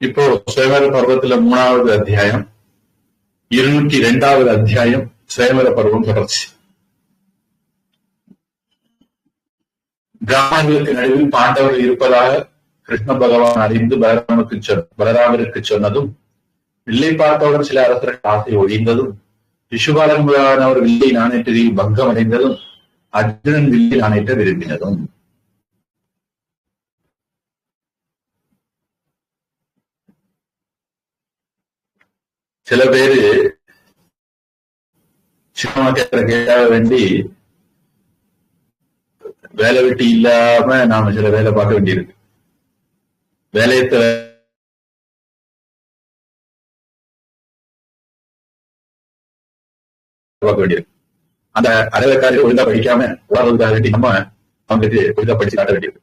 இப்போ சுயமர பருவத்துல மூணாவது அத்தியாயம் இருநூற்றி இரண்டாவது அத்தியாயம் சுயமர பருவம் தொடர்ச்சி. பிராமணர்களுக்கு நடுவில் பாண்டவர்கள் இருப்பதாக கிருஷ்ண பகவான் அறிந்து பலராமனுக்கு சொல் பலராமருக்கு சொன்னதும் வில்லை பார்த்தவுடன் சில அரசர்கள் ஆசை ஒழிந்ததும் விஷுபாலன் முதலானவர் வில்லை நாணயத்தில் பங்கம் அடைந்ததும் அர்ஜுனன் வில்லை நாணயத்தை விரும்பினதும். சில பேரு சினிமா கேட்கிற கேட்க வேண்டி வேலை வெட்டி இல்லாம நாம சில வேலை பார்க்க வேண்டியிருக்கு. வேலையத்தை பார்க்க வேண்டியிருக்கு. அந்த அரைவக்காரி ஒழுங்கா படிக்காம உலகிறதுக்காக வேண்டி நம்ம அவங்களுக்கு ஒழுங்கா படிச்சு காட்ட வேண்டியிருக்கு.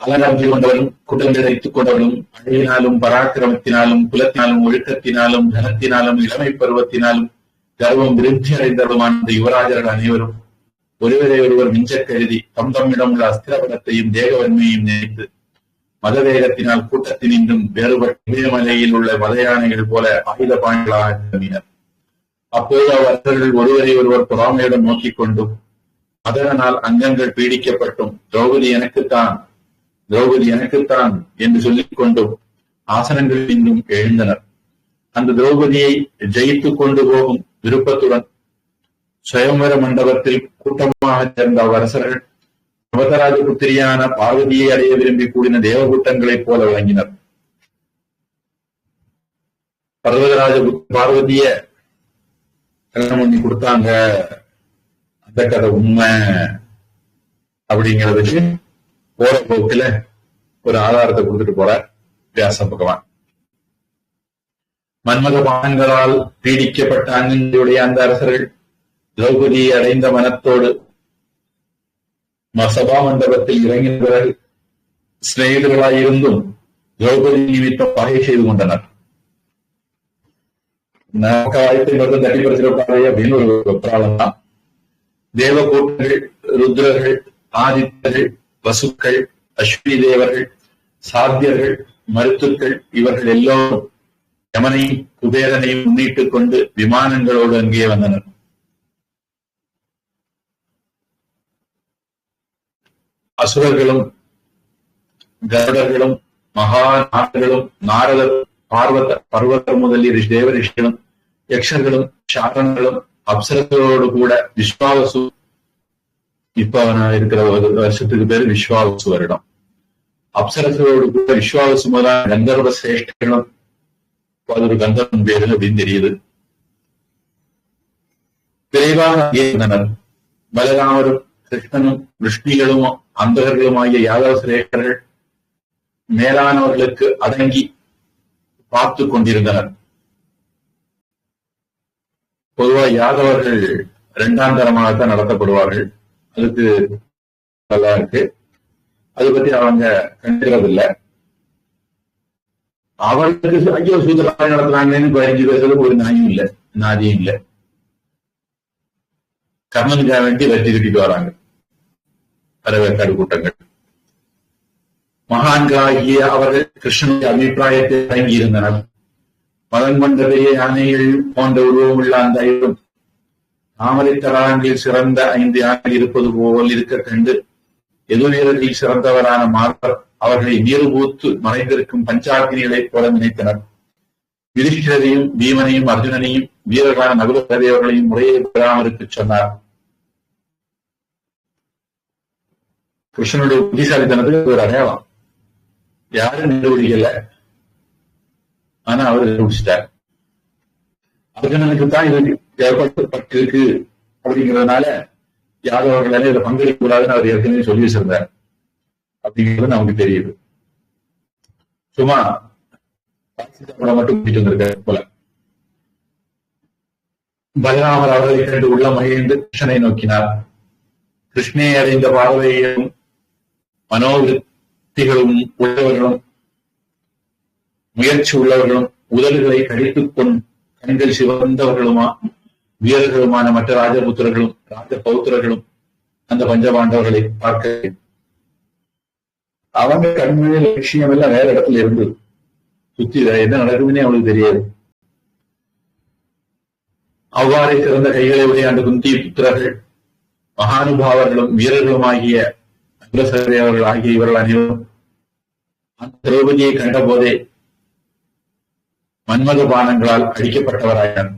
அலங்காரம் கொண்டவனும் குற்றங்களை வைத்துக் கொண்டவரும் அழகினாலும் பராக்கிரமத்தினாலும் குலத்தினாலும் ஒழுக்கத்தினாலும் தனத்தினாலும் இளமை பருவத்தினாலும் கர்வம் விருத்தி அடைந்தவருமான இந்த யுவராஜர்கள் அனைவரும் ஒருவரை ஒருவர் மிஞ்சக் கருதி தம் தம்மிடம் உள்ள அஸ்திரபலத்தையும் தேகவன்மையையும் நினைத்து மதவேகத்தினால் கூட்டத்தினின்றும் வேறுபட்ட இமயமலையில் உள்ள மத யானைகள் போல ஆயுத பாணிகளாக கிளம்பினர் அப்போது அவர்கள் ஒருவரை ஒருவர் பொறாமையுடன் நோக்கிக் கொண்டும் மதனால் அங்கங்கள் பீடிக்கப்பட்டும் திரௌபதி எனக்குத்தான் திரௌபதி எனக்குத்தான் என்று சொல்லிக் கொண்டும் ஆசனங்களில் இன்னும் எழுந்தனர். அந்த திரௌபதியை ஜெயித்துக் கொண்டு போகும் விருப்பத்துடன் சுயம்பர மண்டபத்தில் கூட்டமாக சேர்ந்த அரசர்கள் பர்வதராஜ புத்திரியான பார்வதியை அடைய விரும்பி கூடின தேவகூட்டங்களைப் போல விளங்கினர். பர்வதராஜ பார்வதிய கல்யாணம் பண்ணி கொடுத்தாங்க. அந்த கதை உண்மை அப்படிங்கிறதுக்கு போற போக்குல ஒரு ஆதாரத்தை கொடுத்துட்டு போற வியாச பகவான். மன்மத பானங்களால் பீடிக்கப்பட்ட அங்கங்களுடைய அந்த அரசர்கள் திரௌபதியை அடைந்த மனத்தோடு மசபா மண்டபத்தில் இறங்கின பிறகு சிநேகிதர்களாயிருந்தும் திரௌபதி நிமித்தம் பகை செய்து கொண்டனர். நமக்கு வாய்ப்பை மட்டும் தட்டி பறிச்சிடக்கூடாது அப்படின்னு ஒரு வெப்ராளம் தான். தேவகோட்டர்கள் ருத்ரர்கள் ஆதித்தர்கள் வசுக்கள் அஸ்வினி தேவர்கள் சாத்தியர்கள் மருத்துக்கள் இவர்கள் எல்லோரும் யமனையும் குபேரனையும் முன்னிட்டுக் கொண்டு விமானங்களோடு அங்கே வந்தனர். அசுரர்களும் கருடர்களும் மகா நாடுகளும் நாரதர் பார்வத பர்வதர் முதலிய தேவரிஷிகளும் யக்ஷர்களும் சாரணர்களும் அப்சரர்களோடு கூட விஸ்வாவசு இப்ப அவன் இருக்கிற ஒரு வருஷத்துக்கு பேரு விஸ்வாவசு வருடம். அப்சரசரோடு கூட விஸ்வாவசு முதலான கந்தர்வ சிரேஷ்டர்களும் அது ஒரு கந்தர்வன் பேரு அப்படின்னு தெரியுது. விரைவாக இருந்தனர் பலராமரும் கிருஷ்ணனும் விஷ்ணிகளும் அந்தகர்களும் ஆகிய யாதவ சிரேஷ்டர்கள் மேலானவர்களுக்கு அடங்கி பார்த்து கொண்டிருந்தனர். பொதுவா யாதவர்கள் இரண்டாம் தரமாகத்தான் நடத்தப்படுவார்கள். அதுக்கு நல்லா இருக்கு. அதை பத்தி அவங்க கண்டுக்கிறதில்லை. அவர்களுக்கு ஐயோ சூதராக நடத்துறாங்கன்னு பதினஞ்சு பேசுறதுக்கு ஒரு நாயும் இல்லை நாதியும் இல்லை. கர்ணனுக்காக வேண்டி வெற்றி கட்டிட்டு வராங்க. பறவைக்காடு கூட்டங்கள். மகான்களாகிய அவர்கள் கிருஷ்ணனுடைய அபிப்பிராயத்தை அடங்கியிருந்தனர் மதன் கொண்ட பெரிய யானைகள் போன்ற உருவம் உள்ள அந்த ஐவரும் தாமரை தடாகங்களில் சிறந்த ஐந்து யானை இருப்பது போல் இருக்க கண்டு எதிர்வீரர்களில் சிறந்தவரான மாதர் அவர்களை நீர்பூத்து மறைந்திருக்கும் பஞ்சாக்கினிகளைப் போல நினைத்தனர். யுதிஷ்டிரரையும் பீமனையும் அர்ஜுனனையும் வீரர்களான நகுலதேவர்களையும் முறையை பெறாமருக்கு சொன்னார். கிருஷ்ணனுடைய புத்திசாலித்தனத்துக்கு ஒரு அடையாளம். யாரும் கண்டுபிடிக்கல ஆனா அவர் கண்டுபிடிச்சிட்டார் அர்ஜுனனுக்கு தான் இது ஏற்படுத்தப்பட்டிருக்கு அப்படிங்கிறதுனால யாதவர்களால இதை பங்கெடுக்க கூடாதுன்னு அவர் ஏற்கனவே சொல்லி வச்சிருந்தார் அப்படிங்கிறது நமக்கு தெரியுது. சும்மா படம் மட்டும் கூட்டிட்டு வந்திருக்காரு போல. பலராமர் அவர்களை இரண்டு உள்ள மகிழ்ந்து கிருஷ்ணனை நோக்கினார். கிருஷ்ணனை அடைந்த பார்வையும் மனோவிருத்திகளும் உள்ளவர்களும் முயற்சி உள்ளவர்களும் உதடுகளை கழித்துக் கொண்டு கண்கள் சிவந்தவர்களுமா வீரர்களுமான மற்ற ராஜபுத்திரர்களும் ராஜ பௌத்திரர்களும் அந்த பஞ்சபாண்டவர்களை பார்க்க அவங்க கண்மணியில் லட்சியம் எல்லாம் வேற இடத்துல இருந்தது சுத்தி என்ன நடக்குதுன்னே அவளுக்கு தெரியாது. அவ்வாறே சிறந்த கைகளை உடைய குந்தி புத்திரர்கள் மகானுபாவர்களும் வீரர்களுமாகிய அக்ரசரையவர்கள் ஆகிய இவர்கள் அனைவரும் அந்த திரௌபதியை கண்டபோதே மன்மத பானங்களால் அடிக்கப்பட்டவராயினர்.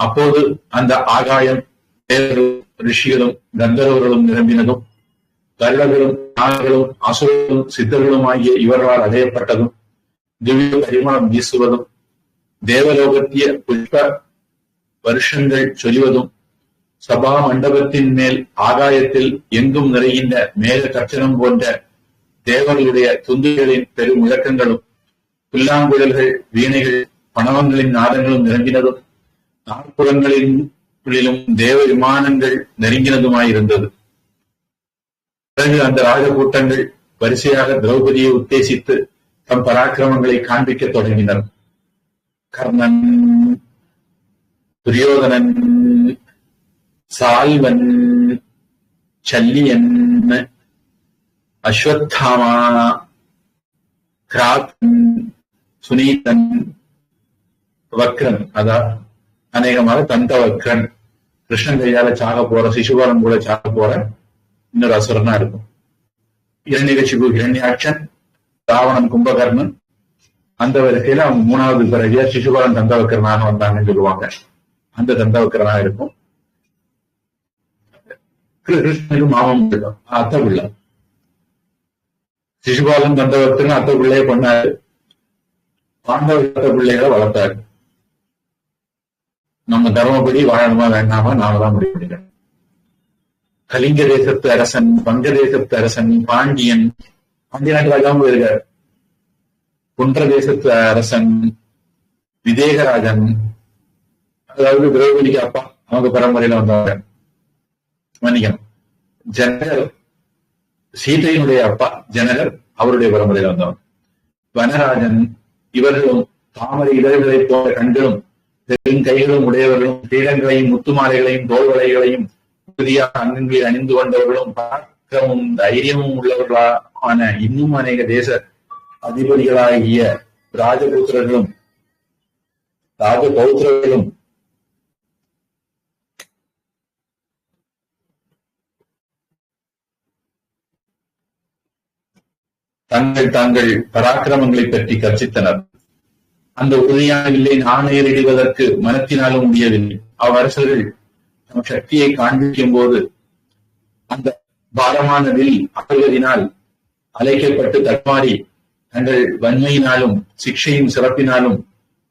அப்போது அந்த ஆகாயம் ரிஷிகளும் கந்தர்வர்களும் நிரம்பினதும் கருடர்களும் நாகர்களும் அசுரர்களும் சித்தர்களும் ஆகிய இவர்களால் அடையப்பட்டதும் திவ்ய பரிமாணம் வீசுவதும் தேவலோகத்திய புஷ்ப வருஷங்கள் சொல்லுவதும் சபா மண்டபத்தின் மேல் ஆகாயத்தில் எங்கும் நிறைகின்ற மேல கச்சனம் போன்ற தேவர்களுடைய துந்துகளின் பெரும் முழக்கங்களும் புல்லாங்குழல்கள் வீணைகள் பணவங்களின் நாதங்களும் நிரம்பினதும் நாற்புறங்களிலும் தேவ விமானங்கள் நெருங்கினதுமாயிருந்தது. பிறகு அந்த ராஜகூட்டங்கள் வரிசையாக திரௌபதியை உத்தேசித்து தம் பராக்கிரமங்களை காண்பிக்கத் தொடங்கினர். கர்ணன் துரியோதனன் சால்வன் சல்லியன் அஸ்வத்தாமா கிராத்தன் சுனீதன் வக்ரன் அதான் அநேகமாக தந்தவக்கன் கிருஷ்ணன் கையால சாக போற சிசுபாலன் கூட சாக போற இன்னொரு அசுரனா இருக்கும். இரண்யகசிபு இரண்யாட்சன் ராவணன் கும்பகர்ணன் அந்த வரிசையில அவங்க மூணாவது பிறகு சிசுபாலன் தந்தவக்கரனாக வந்தாங்கன்னு சொல்லுவாங்க. அந்த தந்தவக்கரனா இருக்கும். கிருஷ்ணனுக்கு மாமன் பிள்ளை அத்தை பிள்ளை சிசுபாலன் தந்தவக்கரன் அத்தை பிள்ளைய பண்ணாரு. பாண்டவ பிள்ளைகளை வளர்த்தாரு. நம்ம தர்மப்படி வாழணுமா வேண்டாமா? நாம தான் முடிவு பண்ணிக்கிறோம் கலிங்க தேசத்து அரசன் வங்க தேசத்து அரசன் பாண்டியன் பாண்டிய நாட்டு ராஜாவும் போயிருக்காரு. குன்ற தேசத்து அரசன் விதேகராஜன் அதாவது திரௌபதிக்கு அப்பா அவங்க பரம்பரையில வந்தவங்க. மன்னிக்கணும். ஜனகர் சீதையினுடைய அப்பா ஜனகர் அவருடைய பரம்பரையில வந்தவங்க. வனராஜன் இவர்களும் தாமரை இதழ்களைப் போன்ற கண்களும் பெருங்கைகளும் உடையவர்களும் கிரீடங்களையும் முத்துமாலைகளையும் தோல்வளைகளையும் உறுதியாக அங்கங்களில் அணிந்து கொண்டவர்களும் பார்க்கவும் தைரியமும் உள்ளவர்களான இன்னும் அநேக தேச அதிபதிகளாகிய ராஜபுத்திரர்களும் ராஜபௌத்திரர்களும். தங்கள் தங்கள் பராக்கிரமங்களை பற்றி கர்ச்சித்தனர் அந்த உதவியான வில்லை நாணயரிடுவதற்கு மனத்தினாலும் முடியவில்லை. அவ்வரசர்கள் தம் சக்தியை காண்பிக்கும் போது அந்த பாரமான வில் அகழ்வதினால் அழைக்கப்பட்டு தட்மாறி தங்கள் வன்மையினாலும் சிக்ஷையும் சிறப்பினாலும்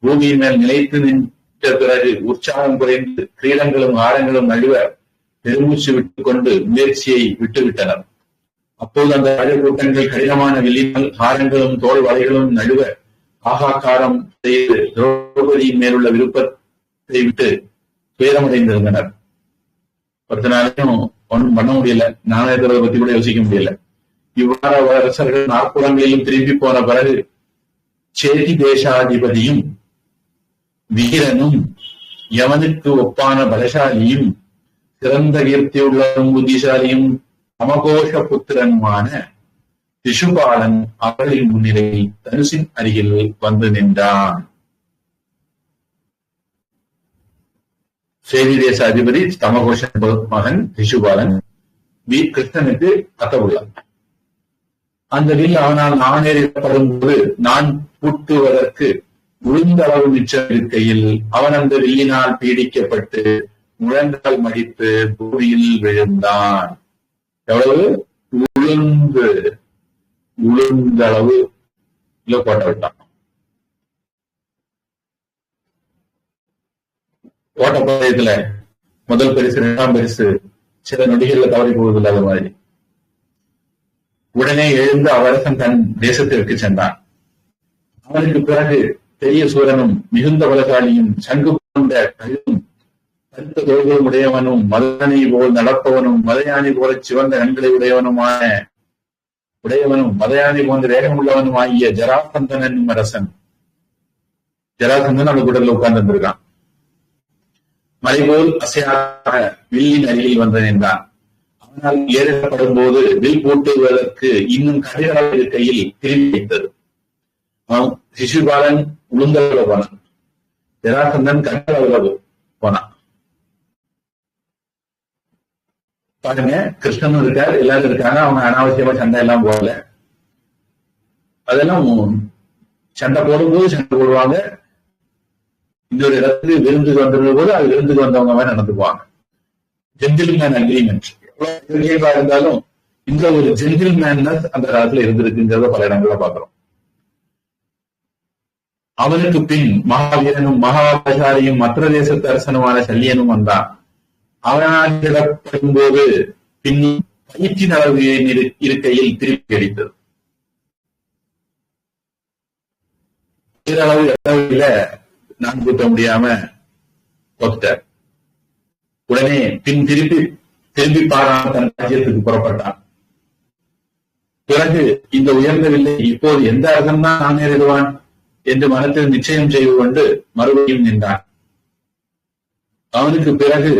பூமியின் மேல் நிலைத்து நின்ற பிறகு உற்சாகம் குறைந்து கிரீடங்களும் ஆரங்களும் நழுவ பெருமூச்சு விட்டுக் கொண்டு முயற்சியை விட்டுவிட்டனர். அப்போது அந்த ராஜகூட்டங்கள் கடினமான வில்லினால் ஹாரங்களும் தோல் வலைகளும் நழுவ ஆகாக்காரம் செய்து திரௌபதியின் மேலுள்ள விருப்பத்தை விட்டு துயரமடைந்திருந்தனர். ஒருத்தனாலையும் ஒன்றும் பண்ண முடியல. நாணயத்தை பத்தி கூட யோசிக்க முடியல. இவ்வாறு அரசர்கள் நாற்புறங்களிலும் திரும்பி போன பிறகு சேதி தேசாதிபதியும் வீரனும் எவனுக்கு ஒப்பான பலசாலியும் சிறந்த கீர்த்தியுள்ளதும் புத்திசாலியும் சமகோஷ புத்திரனுமான சிசுபாலன் அவர்களின் முன்னிலையில் தனுசின் அருகில் வந்து நின்றான். சேதி தேச அதிபதி தமகோஷன் மகன் சிசுபாலன் வி. கிருஷ்ணனுக்கு அத்தவுள்ளான். அந்த வில் அவனால் நாணேறிடப்படும் போது நான் பூட்டுவதற்கு உளுந்தளவு மிச்சம் இருக்கையில் அவன் அந்த வில்லினால் பீடிக்கப்பட்டு முழங்கால் மடித்து பூமியில் விழுந்தான். எவ்வளவு? உளுந்து உளுந்தளவு அளவு போட்ட விட்டான் ஓட்ட பந்தயத்துல முதல் பரிசு இரண்டாம் பரிசு சில நொடிகள்ல தவறி போவதில்லை அது மாதிரி. உடனே எழுந்து அவரசன் தன் தேசத்திற்கு சென்றான். அவனுக்கு பிறகு பெரிய சூரனும் மிகுந்த பலசாலியும் சங்கு கொண்ட கழுவும் கருத்த தோள்களும் உடையவனும் மதனை போல் நடப்பவனும் மதையானி போல சிவந்த கண்களை உடையவனுமான உடையவனும் மதையானி போன்ற வேகமுள்ளவனும் ஆகிய ஜராசந்தன் என்னும் அரசன் ஜராசந்தன் அவன் உடல்ல உட்கார்ந்து இருந்திருக்கான். மலைபோல் அசையாக வில்லின் அருகில் வந்து நின்றான் அவனால் ஏறிடப்படும் போது வில் பூட்டுவதற்கு இன்னும் கடைகளாக இருக்கையில் திரும்பி வைத்தது. அவன் சிசுபாலன் உளுந்தளவு போனான். ஜராசந்தன் கண்ணளவுல போனான். பாருங்க கிருஷ்ணனும் இருக்கார் எல்லாரும் இருக்காங்க அவங்க அனாவசியமா சண்டை எல்லாம் போகல அதெல்லாம் சண்டை போடும்போது சண்டை போடுவாங்க. இந்த ஒரு இடத்துக்கு விருந்துக்கு வந்திருந்த போது அது விருந்துக்கு வந்தவங்க மாதிரி நடந்துக்குவாங்க. ஜென்டில்மேன் அக்ரிமெண்ட் எவ்வளவு இயல்பா இருந்தாலும் இந்த ஒரு ஜென்டில்மேன்னஸ் அந்த காலத்துல இருந்திருக்குங்கிறத பல இடங்கள்ல பாக்குறோம் அவனுக்கு பின் மகாவீரனும் மகாபாசாரியும் மற்ற தேசத்து அரசனுமான சல்லியனும் வந்தான். அவனால் போது பின் பயிற்சியின் அளவு இருக்கையில் திருப்பி அடித்தது அளவு அளவுல நான் கூட்ட முடியாம ஒத்தார் உடனே பின் திருப்பி திரும்பி பாராம தன் ராஜ்யத்துக்கு புறப்பட்டான். பிறகு இந்த உயர்ந்த வில்லை இப்போது எந்த அரசன் தான் நான் எழுதுவான் என்று மனத்தில் நிச்சயம் செய்து கொண்டு மறுபடியும் நின்றான். அவனுக்கு பிறகு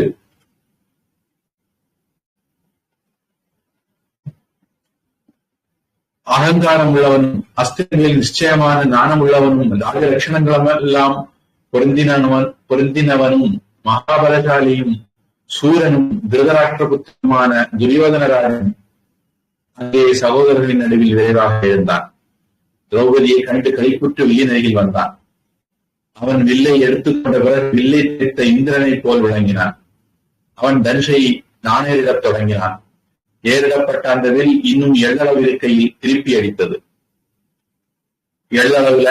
அகங்காரம் உள்ளவனும் அஸ்திரங்களில் நிச்சயமான ஞானம் உள்ளவனும் ராஜ லட்சணங்களெல்லாம் பொருந்தினவன் பொருந்தினவனும் மகாபலசாலியும் சூரனும் திருதராஷ்டிரபுத்திரமான துரியோதனராஜன் அங்கே சகோதரர்களின் நடுவில் விரைவாக எழுந்தான். திரௌபதியை கண்டு கைப்புற்று வில்லினருகில் வந்தான். அவன் வில்லை எடுத்துக்கொண்ட பிறகு வில்லை தைத்த இந்திரனைப் போல் விளங்கினான். அவன் தனுஷை நாணேறிடத் தொடங்கினான். ஏறிடப்பட்ட அந்த வில் இன்னும் எள்ளளவு இருக்கையில் திருப்பி அடித்தது. எள்ளளவுல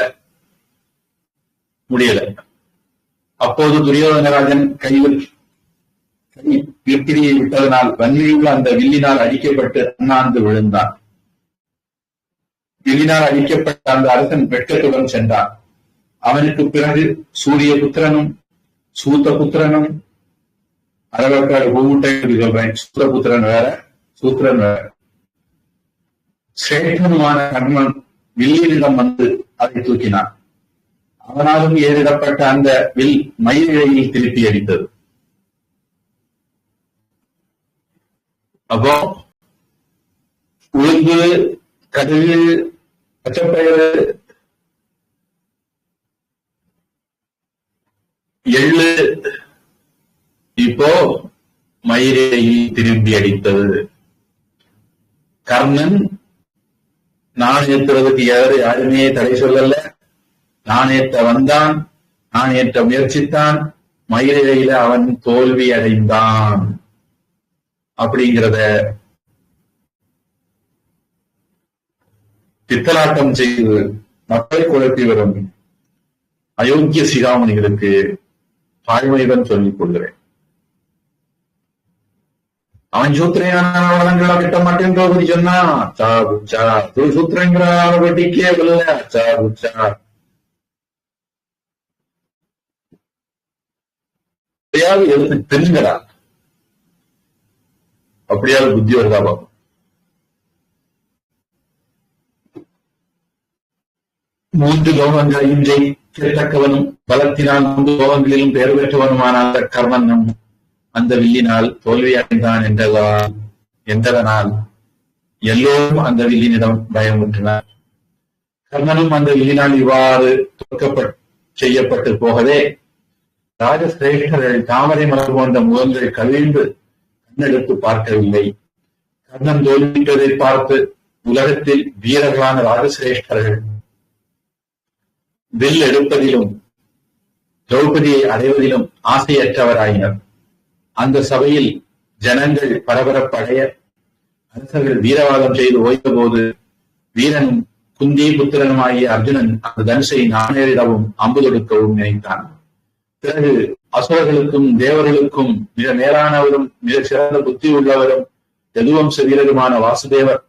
முடியல. அப்போது துரியோதனராஜன் கைவில் விற்கிரியை விட்டதனால் வன்மையுள்ள அந்த வில்லினால் அடிக்கப்பட்டு அண்ணாந்து விழுந்தான். வில்லினால் அடிக்கப்பட்ட அந்த அரசன் வெட்கத்துடன் சென்றான். அவனுக்கு பிறகு சூரிய புத்திரனும் சூத்த புத்திரனும் அரவக்காடு பூமுட்டை சொல்றேன் சூத்த புத்திரன் வேற சூத்திரங்கள் வேற கர்மன் வில்லியனிடம் வந்து அதை தூக்கினான். அவனாலும் ஏறிடப்பட்ட அந்த வில் மயிரிழையில் திருப்பி அடித்தது. அப்போ உளுந்து கடுகு பச்சைப்பயிறு எள்ளு இப்போ மயிரையில் திரும்பி அடித்தது. கர்ணன் நான் ஏற்றுறதுக்கு யாரு யாருமே தடை சொல்லல. நான் ஏற்ற வந்தான் நான் ஏற்ற முயற்சித்தான் மயிலையில அவன் தோல்வி அடைந்தான். அப்படிங்கிறத பித்தலாட்டம் செய்து மக்களை குழப்பி வரும் அயோக்கிய சிகாமணிகளுக்கு தாழ்மையுடன் சொல்லிக் கொள்கிறேன். அவன் சூத்திரையான வளங்கள கிட்ட மாட்டேன் திரௌபதி சொன்னா சா குச்சா தூ சூத்திரங்கிற வெட்டிக்கே இல்ல சா குச்சா அப்படியாவது எழுத்து தெரிஞ்சுங்கடா அப்படியாவது புத்தி வருதா பாப்போம். மூன்று லோகங்களையும் ஜெயிக்கத்தக்கவனும் பலத்தினால் மூன்று லோகங்களிலும் பெயர் பெற்றவனுமான கர்மன் நம்ம அந்த வில்லினால் தோல்வி அடைந்தான் என்றதால் என்றதனால் எல்லோரும் அந்த வில்லினிடம் பயமுற்றினார் கர்ணனும் அந்த வில்லினால் இவ்வாறு தோற்கப்பட் செய்யப்பட்டு போகவே ராஜசிரேஷ்டர்கள் தாமரை மலர் போன்ற முகங்கள் கவிழ்ந்து கண்ணெடுத்து பார்க்கவில்லை. கர்ணன் தோல்விட்டதை பார்த்து உலகத்தில் வீரர்களான ராஜசிரேஷ்டர்கள் வில் எடுப்பதிலும் திரௌபதியை அடைவதிலும் ஆசையற்றவராயினர். அந்த சபையில் ஜனங்கள் பரபரப்படைய அரசர்கள் வீரவாதம் செய்து ஓய்ந்தபோது வீரனும் குந்தி புத்திரனுமாகிய அர்ஜுனன் அந்த தனுஷை நாணேறிடவும் அம்பு தொடுக்கவும் நினைத்தான். பிறகு அசுரர்களுக்கும் தேவர்களுக்கும் மிக நேரானவரும் மிக சிறந்த புத்தி உள்ளவரும் எதுவம்ச வீரருமான வாசுதேவர்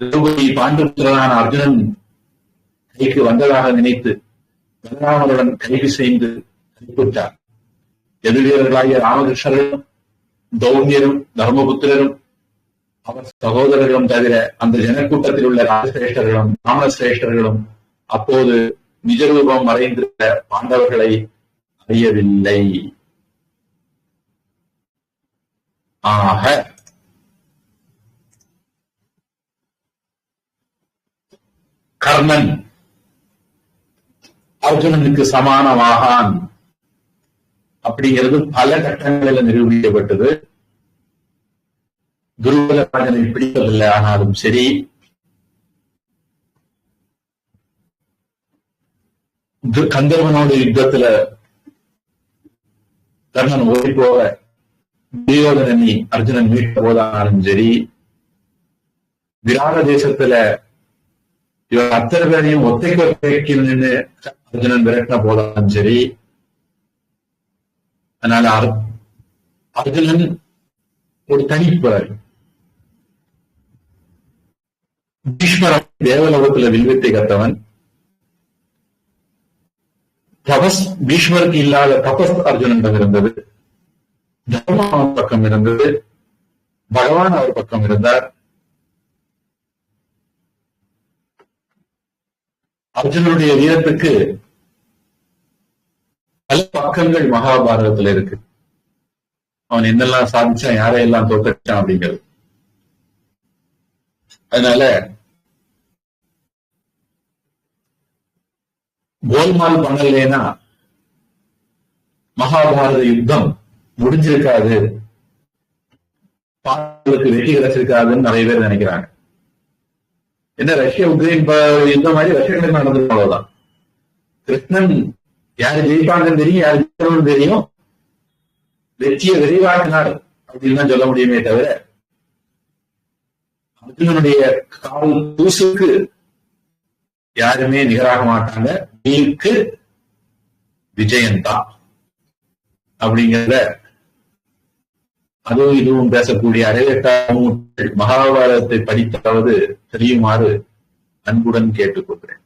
திரௌபதி பாண்டுபுத்திரனான அர்ஜுனன் கைக்கு வந்ததாக நினைத்து பலராமருடன் கைது செய்து கைப்பற்றார் எதிரியர்களாகிய ராமகிருஷ்ணரும் தௌன்யரும் தர்மபுத்திரரும் அவர் சகோதரர்களும் தவிர அந்த ஜனக்கூட்டத்தில் உள்ள ராஜசிரேஷ்டர்களும் ராமசிரேஷ்டர்களும் அப்போது நிஜரூபம் மறைந்திருந்த பாண்டவர்களை அறியவில்லை. ஆக கர்ணன் அர்ஜுனனுக்கு சமானமாகான். அப்படிங்கிறது பல கட்டங்களில் நிரூபிக்கப்பட்டது. துருவதராஜனை பிடிக்கவில்லை ஆனாலும் சரி. கந்தர்வனோட யுத்தத்துல கர்ணன் ஓடி போக துரியோதனி அர்ஜுனன் மீட்ட போதானாலும் சரி. விராட தேசத்துல இவர் அத்தனை பேரையும் ஒத்தைக்கு நின்று அர்ஜுனன் விரட்டின போதாலும் சரி. அதனால அர்ஜுனன் ஒரு தனிப்பார் பீஷ்மர் தேவலோகத்துல வில்வித்தை கத்தவன். தபஸ் பீஷ்மருக்கு இல்லாத தபஸ் அர்ஜுனனிடம் இருந்தது. தர்மம் அவர் பக்கம் இருந்தது. பகவான் அவர் பக்கம் இருந்தார். அர்ஜுனனுடைய வீரத்துக்கு பல பக்கங்கள் மகாபாரதத்துல இருக்கு. அவன் என்னெல்லாம் சாதிச்சான் யாரையெல்லாம் தோற்கடிச்சான் அப்படிங்கிறது. அதனால கோல்மால் பண்ணலைன்னா மகாபாரத யுத்தம் முடிஞ்சிருக்காது. பாடலுக்கு வெற்றி கிடைச்சிருக்காதுன்னு நிறைய பேர் நினைக்கிறாங்க. என்ன ரஷ்யா உக்ரைன் யுத்தம் மாதிரி ரஷ்யாவில் நடந்தது அவ்வளவுதான். கிருஷ்ணன் யாரு ஜெயிப்பாங்கன்னு தெரியும் யாரு ஜெயிக்கணும்னு தெரியும். வெற்றியை விரைவாக்கினார். அப்படின்னு தான் சொல்ல முடியுமே தவிர அர்ஜுனனுடைய கால் தூசுக்கு யாருமே நிகராக மாட்டாங்க. வீருக்கு விஜயன்தான் அப்படிங்கிறத அதுவும் இதுவும் பேசக்கூடிய அரைவெட்டாம் மகாபாரதத்தை படித்தாவது தெரியுமாறு அன்புடன் கேட்டுக்கொள்கிறேன்.